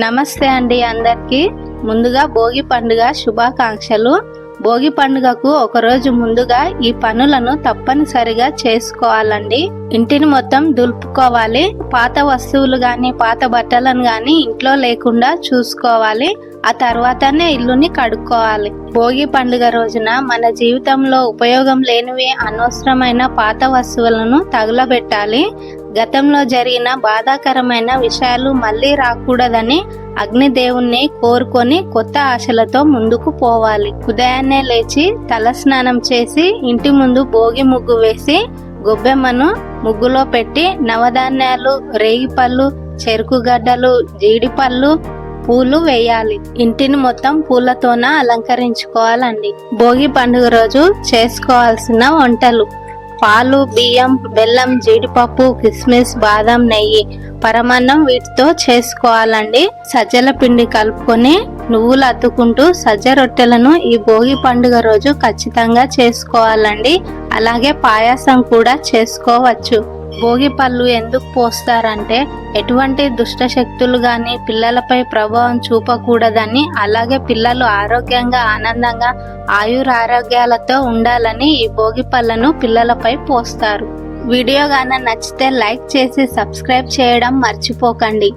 నమస్తే అండి అందరికి. ముందుగా భోగి పండుగ శుభాకాంక్షలు. భోగి పండుగకు ఒక రోజు ముందుగా ఈ పనులను తప్పనిసరిగా చేసుకోవాలండి. ఇంటిని మొత్తం దులుపుకోవాలి. పాత వస్తువులు గాని పాత బట్టలను గాని ఇంట్లో లేకుండా చూసుకోవాలి. ఆ తర్వాతనే ఇల్లుని కడుక్కోవాలి. భోగి పండుగ రోజున మన జీవితంలో ఉపయోగం లేనివి అనవసరమైన పాత వస్తువులను తగులబెట్టాలి. గతంలో జరిగిన బాధాకరమైన విషయాలు మళ్ళీ రాకూడదని అగ్నిదేవుణ్ణి కోరుకొని కొత్త ఆశలతో ముందుకు పోవాలి. ఉదయాన్నే లేచి తలస్నానం చేసి ఇంటి ముందు భోగి ముగ్గు వేసి గొబ్బెమ్మను ముగ్గులో పెట్టి నవధాన్యాలు రేగిపళ్ళు చెరుకుగడ్డలు జీడిపళ్ళు పూలు వేయాలి. ఇంటిని మొత్తం పూలతోన అలంకరించుకోవాలండి. భోగి పండుగ రోజు చేసుకోవాల్సిన వంటలు. పాలు బియ్యం బెల్లం జీడిపప్పు కిస్మిస్ బాదం నెయ్యి పరమాన్నం వీటితో చేసుకోవాలండి. సజ్జల పిండి కలుపుకొని నువ్వులు అద్దుకుంటూ సజ్జ రొట్టెలను ఈ భోగి పండుగ రోజు ఖచ్చితంగా చేసుకోవాలండి. అలాగే పాయాసం కూడా చేసుకోవచ్చు. భోగి పళ్ళు ఎందుకు పోస్తారంటే ఎటువంటి దుష్ట శక్తులు కానీ పిల్లలపై ప్రభావం చూపకూడదని అలాగే పిల్లలు ఆరోగ్యంగా ఆనందంగా ఆయురారోగ్యాలతో ఉండాలని ఈ భోగి పళ్ళను పిల్లలపై పోస్తారు. వీడియో గాన నచ్చితే లైక్ చేసి సబ్స్క్రైబ్ చేయడం మర్చిపోకండి.